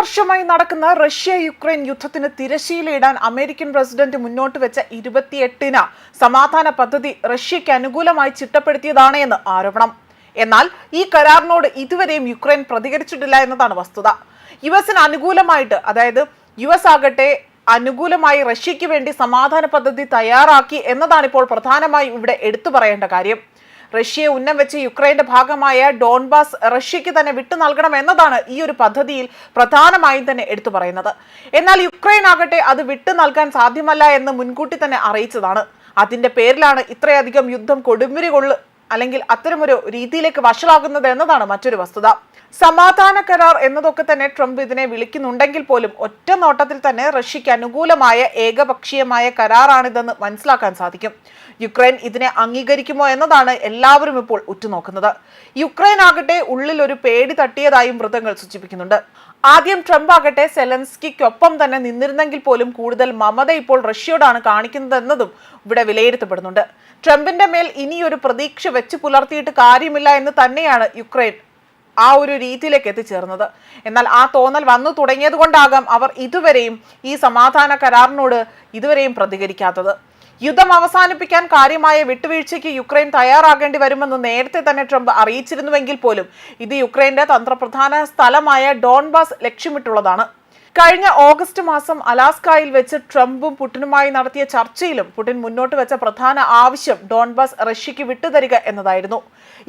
വർഷമായി നടക്കുന്ന Russia Ukraine യുദ്ധത്തിന് തിരശീലയിടാൻ അമേരിക്കൻ പ്രസിഡന്റ് മുന്നോട്ട് വെച്ച ഇരുപത്തിയെട്ടിന് സമാധാന പദ്ധതി റഷ്യയ്ക്ക് അനുകൂലമായി ചിട്ടപ്പെടുത്തിയതാണ് എന്ന് ആരോപണം. എന്നാൽ ഈ കരാറിനോട് ഇതുവരെയും യുക്രൈൻ പ്രതികരിച്ചിട്ടില്ല എന്നതാണ് വസ്തുത. യു എസിന് അനുകൂലമായിട്ട് അതായത് യു എസ് ആകട്ടെ അനുകൂലമായി റഷ്യയ്ക്ക് വേണ്ടി സമാധാന പദ്ധതി തയ്യാറാക്കി എന്നതാണ് ഇപ്പോൾ പ്രധാനമായും ഇവിടെ എടുത്തു പറയേണ്ട കാര്യം. റഷ്യയെ ഉന്നം വെച്ച് യുക്രൈന്റെ ഭാഗമായ ഡോൺബാസ് റഷ്യയ്ക്ക് തന്നെ വിട്ടു നൽകണം എന്നതാണ് ഈ ഒരു പദ്ധതിയിൽ പ്രധാനമായും തന്നെ എടുത്തു പറയുന്നത്. എന്നാൽ യുക്രൈൻ ആകട്ടെ അത് വിട്ടു നൽകാൻ സാധ്യമല്ല എന്ന് മുൻകൂട്ടി തന്നെ അറിയിച്ചതാണ്. അതിന്റെ പേരിലാണ് ഇത്രയധികം യുദ്ധം കൊടുമ്പിരി കൊള്ളു അല്ലെങ്കിൽ അത്തരമൊരു രീതിയിലേക്ക് വഷളാകുന്നത് എന്നതാണ് മറ്റൊരു വസ്തുത. സമാധാന കരാർ എന്നതൊക്കെ തന്നെ ട്രംപ് ഇതിനെ വിളിക്കുന്നുണ്ടെങ്കിൽ പോലും ഒറ്റ നോട്ടത്തിൽ തന്നെ റഷ്യയ്ക്ക് അനുകൂലമായ ഏകപക്ഷീയമായ കരാറാണിതെന്ന് മനസ്സിലാക്കാൻ സാധിക്കും. യുക്രൈൻ ഇതിനെ അംഗീകരിക്കുമോ എന്നതാണ് എല്ലാവരും ഇപ്പോൾ ഉറ്റുനോക്കുന്നത്. യുക്രൈൻ ആകട്ടെ ഉള്ളിൽ ഒരു പേടി തട്ടിയതായും വൃത്തങ്ങൾ സൂചിപ്പിക്കുന്നുണ്ട്. ആദ്യം ട്രംപ് ആകട്ടെ സെലൻസ്കിക്കൊപ്പം തന്നെ നിന്നിരുന്നെങ്കിൽ പോലും കൂടുതൽ മമത ഇപ്പോൾ റഷ്യയോടാണ് കാണിക്കുന്നതെന്നതും ഇവിടെ വിലയിരുത്തപ്പെടുന്നുണ്ട്. ട്രംപിന്റെ മേൽ ഇനിയൊരു പ്രതീക്ഷ വെച്ച് പുലർത്തിയിട്ട് കാര്യമില്ല എന്ന് തന്നെയാണ് യുക്രൈൻ ആ ഒരു രീതിയിലേക്ക് എത്തിച്ചേർന്നത്. എന്നാൽ ആ തോന്നൽ വന്നു തുടങ്ങിയത് കൊണ്ടാകാം അവർ ഇതുവരെയും ഈ സമാധാന കരാറിനോട് ഇതുവരെയും പ്രതികരിക്കാത്തത്. യുദ്ധം അവസാനിപ്പിക്കാൻ കാര്യമായ വിട്ടുവീഴ്ചയ്ക്ക് യുക്രൈൻ തയ്യാറാകേണ്ടി വരുമെന്ന് നേരത്തെ തന്നെ ട്രംപ് അറിയിച്ചിരുന്നുവെങ്കിൽ പോലും ഇത് യുക്രൈന്റെ തന്ത്രപ്രധാന സ്ഥലമായ ഡോൺബാസ് ലക്ഷ്യമിട്ടുള്ളതാണ്. കഴിഞ്ഞ ഓഗസ്റ്റ് മാസം അലാസ്കായിൽ വെച്ച് ട്രംപും പുടിനുമായി നടത്തിയ ചർച്ചയിലും പുടിൻ മുന്നോട്ട് വെച്ച പ്രധാന ആവശ്യം ഡോൺബാസ് റഷ്യയ്ക്ക് വിട്ടുതരിക എന്നതായിരുന്നു.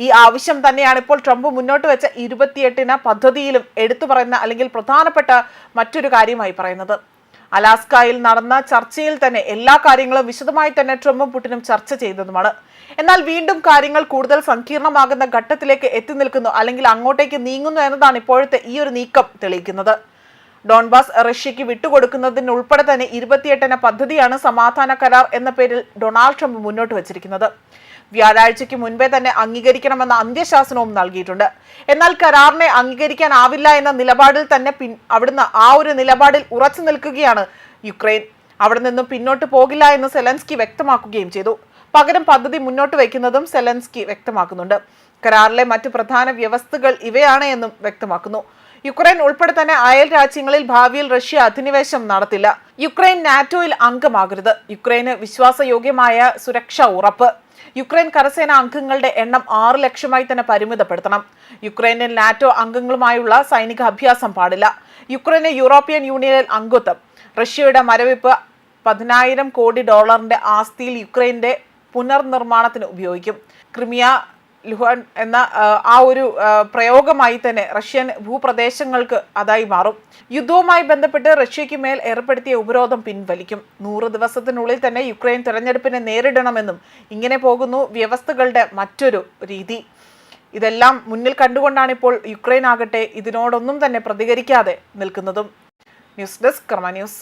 ഈ ആവശ്യം തന്നെയാണ് ഇപ്പോൾ ട്രംപ് മുന്നോട്ട് വെച്ച ഇരുപത്തിയെട്ടിന് പദ്ധതിയിലും എടുത്തു പറയുന്ന അല്ലെങ്കിൽ പ്രധാനപ്പെട്ട മറ്റൊരു കാര്യമായി പറയുന്നത്. അലാസ്കായിൽ നടന്ന ചർച്ചയിൽ തന്നെ എല്ലാ കാര്യങ്ങളും വിശദമായി തന്നെ ട്രംപും പുടിനും ചർച്ച ചെയ്തതുമാണ്. എന്നാൽ വീണ്ടും കാര്യങ്ങൾ കൂടുതൽ സങ്കീർണമാകുന്ന ഘട്ടത്തിലേക്ക് എത്തി നിൽക്കുന്നു അല്ലെങ്കിൽ അങ്ങോട്ടേക്ക് നീങ്ങുന്നു എന്നതാണ് ഇപ്പോഴത്തെ ഈ ഒരു നീക്കം തെളിയിക്കുന്നത്. ഡോൺബാസ് റഷ്യയ്ക്ക് വിട്ടുകൊടുക്കുന്നതിന് ഉൾപ്പെടെ തന്നെ ഇരുപത്തിയെട്ടിന പദ്ധതിയാണ് സമാധാന കരാർ എന്ന പേരിൽ ഡൊണാൾഡ് ട്രംപ് മുന്നോട്ട് വച്ചിരിക്കുന്നത്. വ്യാഴാഴ്ചയ്ക്ക് മുൻപേ തന്നെ അംഗീകരിക്കണമെന്ന അന്ത്യശാസനവും നൽകിയിട്ടുണ്ട്. എന്നാൽ കരാറിനെ അംഗീകരിക്കാനാവില്ല എന്ന നിലപാടിൽ തന്നെ പിൻ അവിടുന്ന് ആ ഒരു നിലപാടിൽ ഉറച്ചു നിൽക്കുകയാണ് യുക്രൈൻ. അവിടെ നിന്നും പിന്നോട്ട് പോകില്ല എന്ന് സെലൻസ്കി വ്യക്തമാക്കുകയും ചെയ്തു. പകരം പദ്ധതി മുന്നോട്ട് വയ്ക്കുന്നതും സെലൻസ്കി വ്യക്തമാക്കുന്നുണ്ട്. കരാറിലെ മറ്റ് പ്രധാന വ്യവസ്ഥകൾ ഇവയാണ് എന്നും വ്യക്തമാക്കുന്നു. യുക്രൈൻ ഉൾപ്പെടെ തന്നെ അയൽ രാജ്യങ്ങളിൽ ഭാവിയിൽ റഷ്യ അധിനിവേശം നടത്തില്ല. യുക്രൈൻ നാറ്റോയിൽ അംഗമാകരുത്. യുക്രൈന് വിശ്വാസയോഗ്യമായ സുരക്ഷ ഉറപ്പ്. യുക്രൈൻ കരസേന അംഗങ്ങളുടെ എണ്ണം ആറ് ലക്ഷമായി തന്നെ പരിമിതപ്പെടുത്തണം. യുക്രൈനിൽ നാറ്റോ അംഗങ്ങളുമായുള്ള സൈനിക അഭ്യാസം പാടില്ല. യുക്രൈന് യൂറോപ്യൻ യൂണിയനിൽ അംഗത്വം. റഷ്യയുടെ മരവിപ്പ് പതിനായിരം കോടി ഡോളറിന്റെ ആസ്തിയിൽ യുക്രൈന്റെ പുനർനിർമ്മാണത്തിന് ഉപയോഗിക്കും. ക്രിമിയ ലുഹാൻ എന്ന ആ, ഒരു പ്രയോഗമായി തന്നെ റഷ്യൻ ഭൂപ്രദേശങ്ങൾക്ക് അതായി മാറും. യുദ്ധവുമായി ബന്ധപ്പെട്ട് റഷ്യയ്ക്ക് മേൽ ഏർപ്പെടുത്തിയ ഉപരോധം പിൻവലിക്കും. നൂറ് ദിവസത്തിനുള്ളിൽ തന്നെ യുക്രൈൻ തെരഞ്ഞെടുപ്പിനെ നേരിടണമെന്നും ഇങ്ങനെ പോകുന്നു വ്യവസ്ഥകളുടെ മറ്റൊരു രീതി. ഇതെല്ലാം മുന്നിൽ കണ്ടുകൊണ്ടാണ് ഇപ്പോൾ യുക്രൈൻ ആകട്ടെ ഇതിനോടൊന്നും തന്നെ പ്രതികരിക്കാതെ നിൽക്കുന്നതും. News desk Karma news.